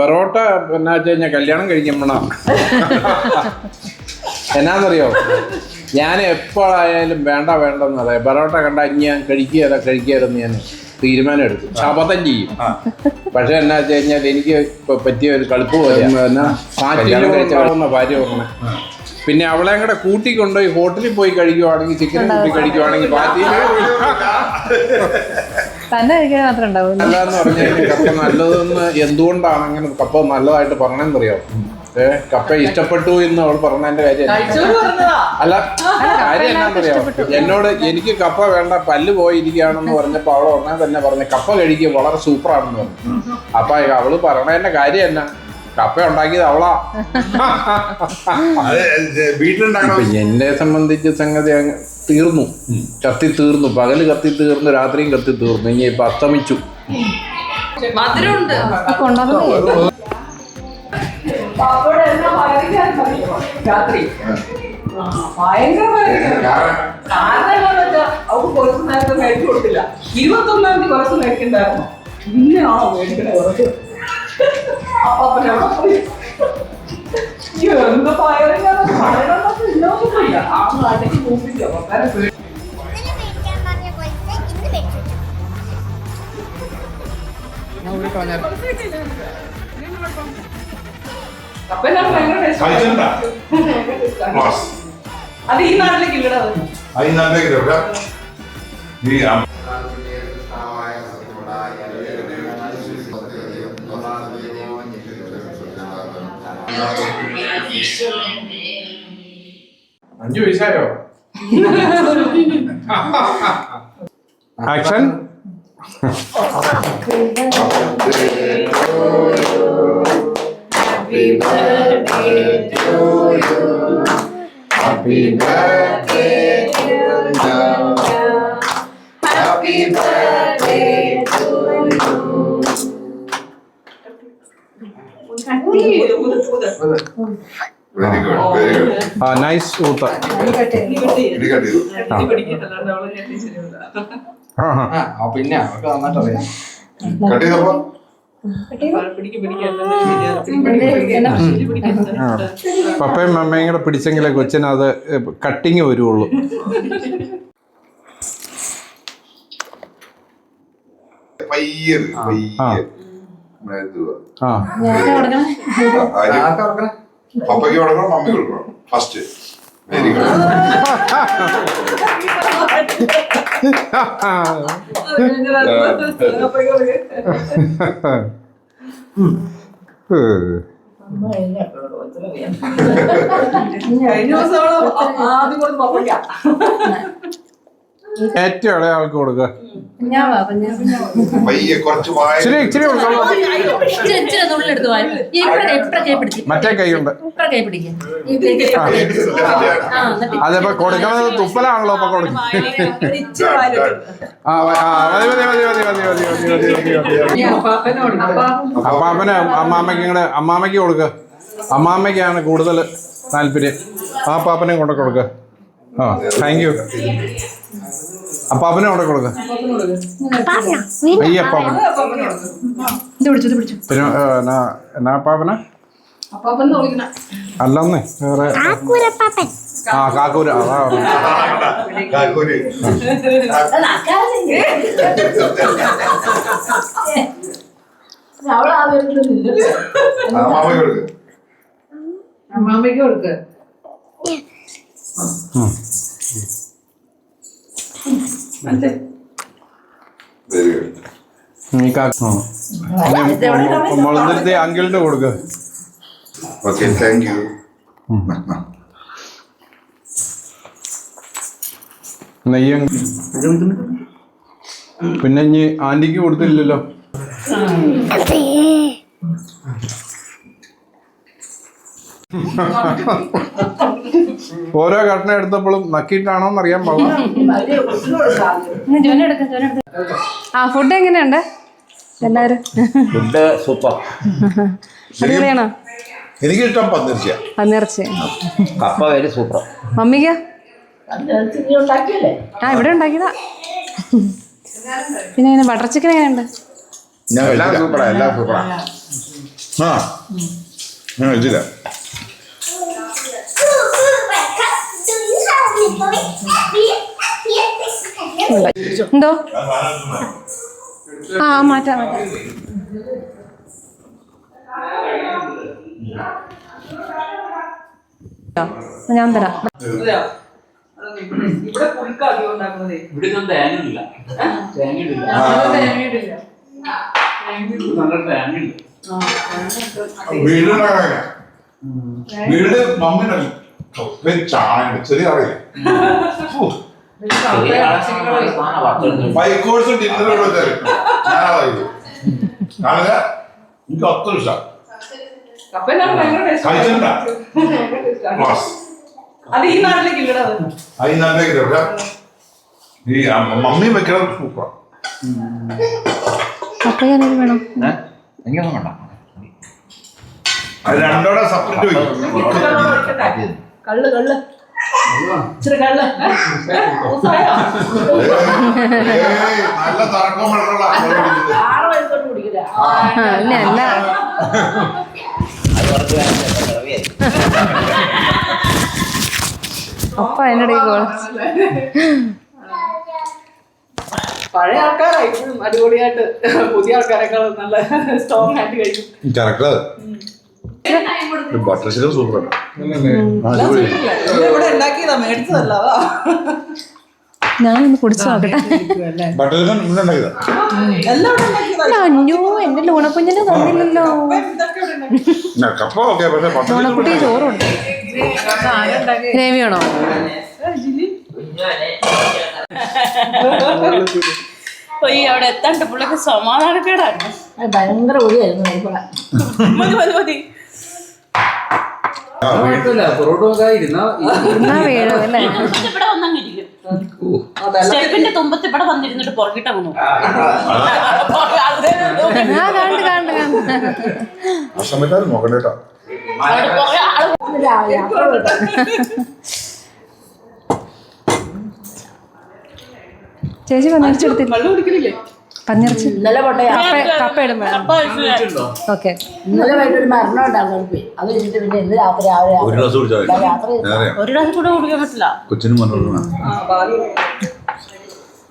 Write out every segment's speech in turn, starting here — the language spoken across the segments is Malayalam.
പൊറോട്ട എന്നാ വെച്ച് കഴിഞ്ഞാൽ കല്യാണം കഴിക്കുമ്പോഴാ എന്നാന്നറിയോ? ഞാൻ എപ്പോഴായാലും വേണ്ട വേണ്ടെന്ന് പറയാം. പൊറോട്ട കണ്ട ഇനി ഞാൻ കഴിക്കുകയല്ല കഴിക്കുകയായിരുന്നു ഞാൻ തീരുമാനം എടുക്കും ശപഥം ചെയ്യും. പക്ഷെ എന്നാ വെച്ച് കഴിഞ്ഞാൽ എനിക്ക് ഇപ്പൊ പറ്റിയ ഒരു കളിപ്പ് പോലെ എന്നാ പാറ്റിലുണ്ടാവുന്ന ഭാര്യ ഓർമ്മ. പിന്നെ അവളെ കൂടെ കൂട്ടിക്കൊണ്ടുപോയി ഹോട്ടലിൽ പോയി കഴിക്കുവാണെങ്കിൽ ചിക്കൻ കൂട്ടി കഴിക്കുവാണെങ്കിൽ പാറ്റിയിൽ തന്നെ കഴിക്കാൻ മാത്രം ഉണ്ടാവും നല്ലതെന്ന് പറഞ്ഞു കഴിഞ്ഞാൽ കപ്പ നല്ലതെന്ന് എന്തുകൊണ്ടാണ് അങ്ങനെ കപ്പ നല്ലതായിട്ട് പറഞ്ഞെന്നറിയോ ഏ കപ്പ ഇഷ്ടപ്പെട്ടു എന്ന് അവൾ പറഞ്ഞതിന്റെ കാര്യം അല്ല കാര്യം എന്നാന്നറിയോ എന്നോട് എനിക്ക് കപ്പ വേണ്ട പല്ല് പോയിരിക്കുകയാണെന്ന് പറഞ്ഞപ്പോ അവൾ ഉടനെ തന്നെ പറഞ്ഞു കപ്പ കഴിക്കുക വളരെ സൂപ്പറാണെന്ന് പറഞ്ഞു. അപ്പൊ അവൾ പറയണതിന്റെ കാര്യം എന്നാ കപ്പ ഉണ്ടാക്കിയത് അവളാ. വീട്ടിലുണ്ടാക്കി വീട്ടിലുണ്ടാക്കണ? എന്നെ സംബന്ധിച്ച് സംഗതി തീർന്നു. കത്തി തീർന്നു. പകൽ കത്തി തീർന്നു രാത്രിയും കത്തി തീർന്നു. ഇനി ഇപ്പൊ അസ്തമിച്ചു. രാത്രി. കുറച്ച് നേരത്തെ മേടിച്ചു കൊടുത്തില്ല. ഇരുപത്തൊന്നാം തീയതി കുറച്ച് മേടിക്കണ്ടായിരുന്നു പിന്നെയാണോ മേടിക്കണേ കുറച്ച് അപ്പൊ എവിടെ പോയി. അയ്യോ, എന്ത് വയറിക്കാണ് പറയണമെന്നൊക്കെ അത് ഈ നാട്ടിലേക്ക് ഇല്ലടാ അത്. ഈ നാട്ടിലേക്ക് ഇല്ലടാ ഈ Thank you. അഞ്ചു വയസ്സായോ action Happy birthday to you. Happy birthday. ആ നൈസ് ഊത്ത. ആ. പിന്നെ അവർക്ക് നന്നായിട്ട് അറിയാം കട്ട് ചെയ്തപ്പോ? പപ്പയും അമ്മയും കൂടെ പിടിച്ചെങ്കിലേ കൊച്ചിന് അത് കട്ടിങ് വരുള്ളൂ പയ്യെ ആ. പയ്യെ. ആ. കൊടുക്കണേ പപ്പയ്ക്ക് കൊടുക്കണം മമ്മി കൊടുക്കണം. ഫസ്റ്റ് വെരി ഗുഡ് കഴിഞ്ഞ ദിവസം ആദ്യം കൊടുത്ത് പപ്പയ്ക്കാ. ഏറ്റവും ഇളയാൾക്ക് കൊടുക്ക ഇച്ചിരി മറ്റേ കൈയുണ്ട് അതിപ്പോ കൊടുക്കണത് തുപ്പലാണല്ലോ അപ്പൊ കൊടുക്കും അപ്പാപ്പന് അമ്മാമ്മയ്ക്ക് ഇങ്ങടെ അമ്മാമ്മയ്ക്ക് കൊടുക്ക അമ്മാമ്മയ്ക്കാണ് കൂടുതൽ താല്പര്യം ആ പാപ്പനെ കൊണ്ട് കൊടുക്ക ആ താങ്ക് യു അപ്പൊ അവനെ അവിടെ കൊടുക്ക്. അയ്യ പിന്നെ അല്ലെന്നേ വേറെ ആ കാക്കൂര് അതാ പിന്നെ ഇനി ആന്റിക്ക് കൊടുത്തില്ലല്ലോ. Ha ha ha. ഓരോ ഘട്ടം എടുത്തപ്പോഴും നക്കിയിട്ടാണോന്ന് അറിയാൻ പാടില്ല. ആ ഫുഡ് എങ്ങനെയുണ്ട്? എല്ലാരും ഫുഡ് സൂപ്പർ അടിപൊളിയാണോ എനിക്കിഷ്ടം പന്നിർച്ച. പന്നിറച്ചി കപ്പ വരെ സൂപ്പർ മമ്മിക്ക്? ആ ഇവിടെ ഉണ്ടാക്കിയതാ. പിന്നെ ഇങ്ങനെ ബട്ടർ ചിക്കൻ എങ്ങനെയുണ്ട്? എല്ലാം സൂപ്പറാ എല്ലാം സൂപ്പറാ ആ. എന്തോ? ആ മാറ്റാം മാറ്റാം. ഞാൻ തരാം. ഇവിടെ- ഇവിടെ പുളിക്കാതി ഉണ്ടാക്കുന്നതേ. ഇവിടെ തേങ്ങയില്ല തേങ്ങയില്ല. നല്ല തേങ്ങയില്ല വീട് ചാണകം ചെറിയ അറിയില്ല ബൈക്കോഴ്സ് ഡിന്നർ ഞാനതായത് കാണുക എനിക്ക് അത്ര ഇഷ്ടം. മമ്മി വെക്കണം സൂപ്പർ ഞാനത് വേണം. എനിക്കൊന്നും വേണ്ട. അത് രണ്ടോടെ സെപ്പറേറ്റ് വെക്കും. കള്ള് കള്ള്. ഇച്ചിരി കള്ള്? ഊസായോ? നല്ല തറക്കം മഴക്കുള്ള ആറ് വയസ്സോട്ട് കുടിക്കില്ല അല്ല അല്ല. കപ്പ എന്നോട് ഗോൾ. പഴയ ആൾക്കാരാ ഇപ്പോഴും അടിപൊളിയായിട്ട്. പുതിയ ആൾക്കാരെക്കാളും നല്ല സ്ട്രോങ് ആയിട്ട് കഴിക്കും. ബട്ടർ ചിക്കൻ സൂപ്പർ ഞാൻ ഞാനൊന്ന് കുടിച്ചു നോക്കട്ടെ. അഞ്ഞോ എന്റെ ലൂണക്കുഞ്ഞിനെ തന്നില്ലല്ലോ. ലൂണക്കുട്ടി ചിക്കൻ ചോറ് കൊടുത്തു ഗ്രേവി ആണോ ഏ, ജിലി? പോയി അവിടെ എത്താണ്ട് പുള്ളിക്ക് സമാധാനക്കേടായിരുന്നു ഭയങ്കര ഒഴിയായിരുന്നു മതി മതി മതി കുഴപ്പമില്ല പുറോട്ട് നോക്കാതെ ഇരുന്നാ എന്നാ വീഴും അല്ലേ തുമ്പത്ത് ഇവിടെ വന്നങ്ങ് ഇരിക്കും അതല്ല. സ്റ്റെപ്പിന്റെ തുമ്പത്ത് ഇവിടെ വന്നിരുന്നിട്ട് ആ നോക്കണ്ട കേട്ടോ ചേച്ചി വന്നിട്ട് വെള്ളം കുടിക്കണില്ലേ? പന്നിറച്ചി ഇന്നലെ പോട്ടെ. കപ്പ കപ്പ ഇടും വേണം. കപ്പ ഓക്കെ. ഇന്നലെ വൈകിട്ട് ഒരു മരണം ഉണ്ടാകും അത് കഴിഞ്ഞിട്ട് പിന്നെ ഇന്ന് രാത്രി രാവിലെ ഒരു ഗ്ലാസ് കുടിച്ചാൽ മതി. രാത്രി ഞാനറിയാം ഒരു ഗ്ലാസ് കൂടെ കുടിക്കാൻ പറ്റില്ല. കൊച്ചിനും ഭാവി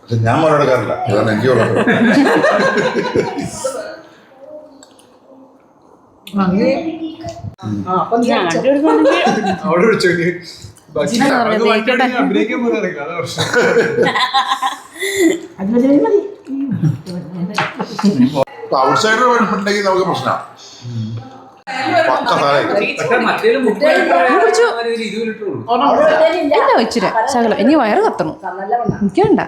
പക്ഷെ ഞാൻ മനോടെടുക്കാറില്ല അതാണ് എനിക്ക് ഉള്ളത്. ഞാൻ രണ്ടുപേർക്കും അവിടെ വിളിച്ചോക്കി എന്നാ പറഞ്ഞത്? ഇരിക്കട്ടെ. അഭിനയിക്കാൻ പോലെ അറിയില്ല. അതാ പ്രശ്നം ഔട്ട് സൈഡർ ഉണ്ടെങ്കിൽ നമുക്ക് പ്രശ്നമാണ് ഇല്ല. ഇച്ചിരി ശകലം. ഇനി വയറ് കത്തണം. എനിക്ക് വേണ്ട.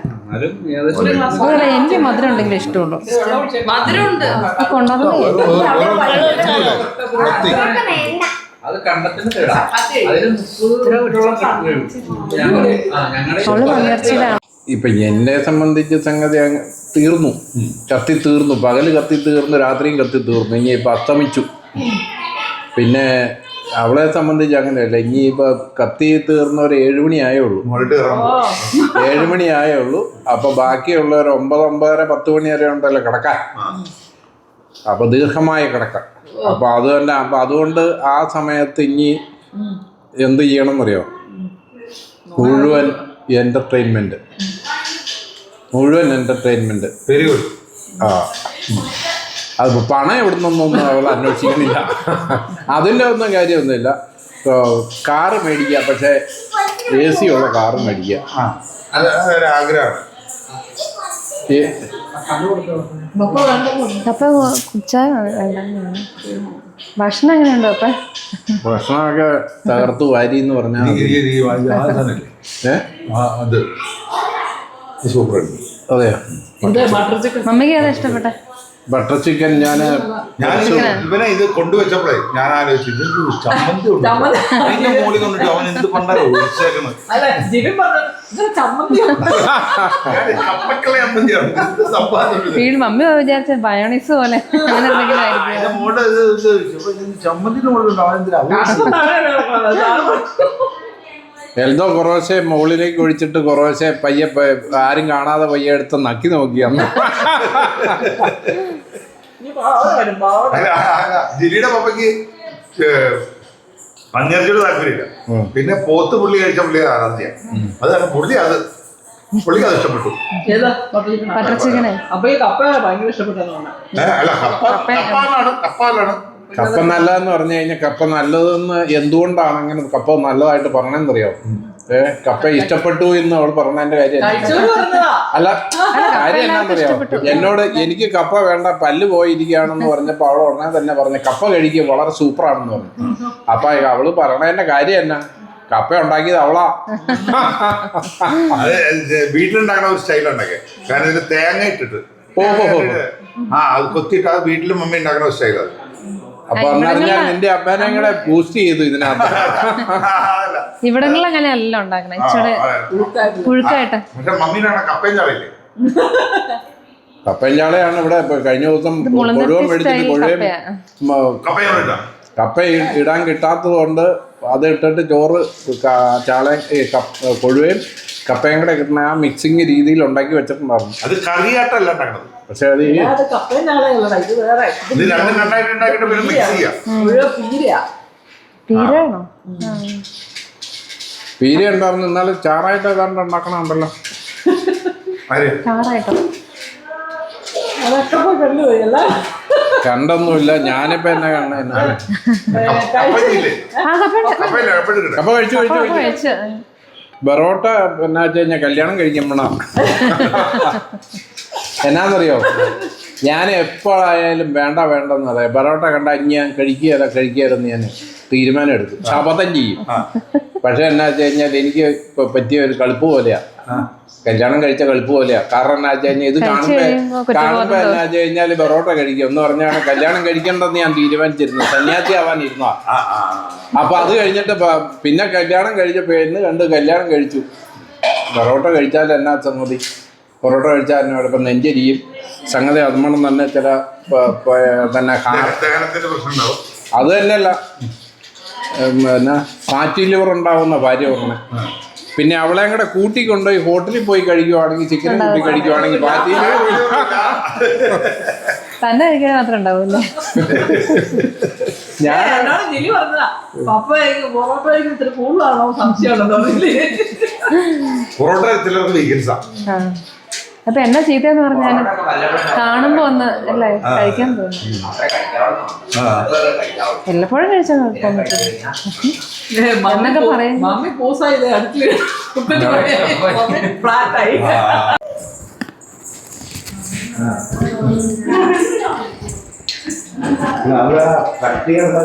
എനിക്ക് മധുരം ഉണ്ടെങ്കിൽ ഇഷ്ടമുള്ളൂ. കൊണ്ടുവന്നു അത് കണ്ടത്തിന് തേടാം അതിന് മുപ്പത് ഞങ്ങളുടെ ഇപ്പൊ എന്നെ സംബന്ധിച്ച് സംഗതി അങ്ങ് തീർന്നു. കത്തി തീർന്നു. പകൽ കത്തി തീർന്നു രാത്രിയും കത്തി തീർന്നു. ഇനി ഇപ്പൊ അസ്തമിച്ചു. പിന്നെ അവളെ സംബന്ധിച്ച് അങ്ങനെയല്ല. ഇനി ഇപ്പൊ കത്തി തീർന്ന ഒരു ഏഴുമണി ആയേ ഉള്ളൂ ഏഴുമണി ആയേ ഉള്ളൂ അപ്പൊ ബാക്കിയുള്ള ഒരു ഒമ്പത് ഒമ്പതര പത്ത് മണി വരെ ഉണ്ടല്ലോ കിടക്കാൻ. അപ്പൊ ദീർഘമായ കിടക്കാൻ അപ്പൊ അത് തന്നെ അപ്പൊ അതുകൊണ്ട് ആ സമയത്ത് ഇനി എന്ത് ചെയ്യണം എന്നറിയോ? മുഴുവൻ എന്റർടൈൻമെന്റ് മുഴുവൻ എന്റർടൈൻമെന്റ് വെരി ഗുഡ് ആ. അത് പണം എവിടുന്നൊന്നും അവൾ അന്വേഷിക്കുന്നില്ല അതിന്റെ ഒന്നും കാര്യമൊന്നുമില്ല. കാറ് മേടിക്കുക. പക്ഷേ എ സി ഉള്ള കാറ് മേടിക്കുക. അപ്പൊ ഭക്ഷണം എങ്ങനെയുണ്ടോ അപ്പൊ ഭക്ഷണമൊക്കെ തകർത്തു വാരി എന്ന് പറഞ്ഞാൽ അതെയോ? മമ്മിക്ക് ഏതാ ഇഷ്ടപ്പെട്ടെ? ബട്ടർ ചിക്കൻ ഞാൻ ഞാൻ ഇവനെ ഇത് കൊണ്ടുവച്ചപ്പോഴേ ഞാൻ ആലോചിച്ചു ചമ്മന്തി ഉണ്ട്. അതിന്റെ മുകളിൽ കൊണ്ടിട്ട് അവൻ എന്ത് കപ്പക്കളെ സംഭവം ഇത്. വീട് മമ്മി വിചാരിച്ച ബയോണിസ് പോലെ. അങ്ങനെ എന്തെങ്കിലും ആയിരിക്കും. അതിന്റെ മുകളിൽ ഇത് ഇത് ഇത് ചമ്മന്തിന്റെ മുകളിലുണ്ട് അവൻ എന്തിനാ? എൽദോ കുറവശെ മുകളിലേക്ക് ഒഴിച്ചിട്ട് കുറവശെ പയ്യെ ആരും കാണാതെ പയ്യെ എടുത്ത് നക്കി നോക്കി അന്ന്. ജിലിയുടെ പപ്പയ്ക്ക് മഞ്ഞർച്ചോട് താല്പര്യമില്ല. പിന്നെ പോത്ത് പുള്ളി കഴിച്ച പുള്ളി ആരാധ്യ അതാണ് പുള്ളി അത് പുള്ളിക്ക് അത് ഇഷ്ടപ്പെട്ടു. അപ്പൊ ഈ കപ്പ ഭയങ്കര ഇഷ്ടപ്പെട്ടതാണ് കപ്പാലാണ്. കപ്പ നല്ലതെന്ന് പറഞ്ഞു കഴിഞ്ഞാൽ കപ്പ നല്ലതെന്ന് എന്തുകൊണ്ടാണ് അങ്ങനെ കപ്പ നല്ലതായിട്ട് പറഞ്ഞെന്നറിയോ ഏ കപ്പ ഇഷ്ടപ്പെട്ടു എന്ന് അവൾ പറഞ്ഞതിന്റെ കാര്യം അല്ല കാര്യം എന്നാന്നറിയോ എന്നോട് എനിക്ക് കപ്പ വേണ്ട പല്ല് പോയിരിക്കുകയാണെന്ന് പറഞ്ഞപ്പോ അവൾ ഉടനെ തന്നെ പറഞ്ഞു കപ്പ കഴിക്കുക വളരെ സൂപ്പറാണെന്ന് പറഞ്ഞു. അപ്പൊ അവൾ പറയണതിന്റെ കാര്യം എന്നാ? കപ്പ ഉണ്ടാക്കിയത് അവളാ. വീട്ടിലുണ്ടാക്കണ വീട്ടിലുണ്ടാക്കുന്ന ഒരു സ്റ്റൈൽ ഉണ്ടാക്കിയ കാരണം തേങ്ങ ഇട്ടിട്ട്. ഓഹോ. ആ അത് കൊത്തിയിട്ട് അത് വീട്ടിലും മമ്മി ഉണ്ടാക്കുന്ന ഒരു സ്റ്റൈൽ അത്. അപ്പൊ നിന്റെ അപ്പനെ കൂടെ ബൂസ്റ്റ് ചെയ്തു ഇതിനകത്ത്. അല്ല. ഇവിടങ്ങളിൽ ഉണ്ടാക്കണേ. പുഴുക്കായിട്ട്. ചാളയില്ലേ? കപ്പയും ചാളയാണ് ഇവിടെ കഴിഞ്ഞ ദിവസം മുഴുവൻ കൊഴുവൻ മേടിച്ചിട്ട് കൊഴുവൻ കപ്പ ഇടാൻ കിട്ടാത്തത് കൊണ്ട് അത് ഇട്ടിട്ട് ചോറ് ചാളയും ചാള കൊഴുവയും കപ്പയും കൂടെ കിട്ടുന്ന ആ മിക്സിങ് രീതിയിൽ ഉണ്ടാക്കി വെച്ചിട്ടുണ്ടായിരുന്നു. അത് കറിയായിട്ടല്ല പക്ഷെ അത് ഈ അത് കപ്പയും നാളെയുള്ളതാ ഇത് വേറെ. ഇത് രണ്ടും രണ്ടായിട്ട് ഉണ്ടാക്കിയിട്ട് പിന്നെ മിക്സ് ചെയ്യാം. മുഴുവൻ പീരയാ. തീരാണോ പീര ഉണ്ടായിരുന്നു. എന്നാലും ചാറായിട്ട് ഏതാണ്ട് ഉണ്ടാക്കണമുണ്ടല്ലോ ആര്? ചാറായിട്ടോ? അതൊക്കെ പോയി കണ്ടുപോയി അല്ല. കണ്ടൊന്നുമില്ല. ഞാനിപ്പോ എന്നെ കണ്ട? എന്നാ? കപ്പ- ആ കപ്പയില്ല കപ്പ കഴിച്ചു കഴിച്ചു കഴിച്ചു. കഴിച്ച്. ബറോട്ട എന്നാ വെച്ച് കഴിഞ്ഞാൽ കല്യാണം കഴിക്കുമ്പോഴാ. എന്നാന്നറിയോ? ഞാൻ എപ്പോഴായാലും വേണ്ട വേണ്ടെന്ന് പറയാം. ബറോട്ട കണ്ട ഇനി ഞാൻ കഴിക്കുകയല്ല കഴിക്കുകയായിരുന്നു ഞാൻ തീരുമാനം എടുത്തു ശപഥം ചെയ്യും. പക്ഷെ എന്നാ വെച്ച് കഴിഞ്ഞാൽ എനിക്ക് പറ്റിയ ഒരു കളിപ്പ് പോലെയാ. കല്യാണം കഴിച്ച കളിപ്പ് പോലെയാ. കാരണം എന്നാ വെച്ച് കഴിഞ്ഞാൽ ഇത് കാണുമ്പോ കാണുമ്പോ എന്നാ വെച്ച് കഴിഞ്ഞാൽ പൊറോട്ട കഴിക്കും. എന്ന് പറഞ്ഞാണ് കല്യാണം കഴിക്കണ്ടെന്ന് ഞാൻ തീരുമാനിച്ചിരുന്നു സന്യാസി ആവാൻ ഇരുന്നാ അപ്പൊ അത് കഴിഞ്ഞിട്ട് പിന്നെ കല്യാണം കഴിച്ച എന്ന് കണ്ട് കല്യാണം കഴിച്ചു. പൊറോട്ട കഴിച്ചാൽ എന്നാ സംഗതി? പൊറോട്ട കഴിച്ചാൽ എന്നോട് ഇപ്പം നെഞ്ചരിയും. സംഗതി അതുമണം തന്നെ ചില പിന്നെ തന്നെ അത് തന്നെയല്ല. പിന്നെ ഫാറ്റി ലിവർ ഉണ്ടാവുന്ന ഭാര്യ പറഞ്ഞ പിന്നെ അവളെ കൂടെ കൂട്ടിക്കൊണ്ടുപോയി ഹോട്ടലിൽ പോയി കഴിക്കുവാണെങ്കിൽ ചിക്കൻ കൂട്ടി കഴിക്കുവാണെങ്കിൽ ഫാറ്റി ലിവർ തന്നെ കഴിക്കാൻ മാത്രം ഉണ്ടാവൂല്ലേ? ഞാൻ പൊറോട്ട ചിലർക്ക് വീക്കൻസാ അപ്പൊ എന്നാ ചീത്തയെന്ന് പറഞ്ഞാൽ കാണുമ്പോ ഒന്ന് അല്ലേ കഴിക്കാൻ തോന്നുന്നു എല്ലപ്പോഴും കഴിച്ചാൽ എന്നൊക്കെ പറയും. അവിടെ കട്ടിയുള്ള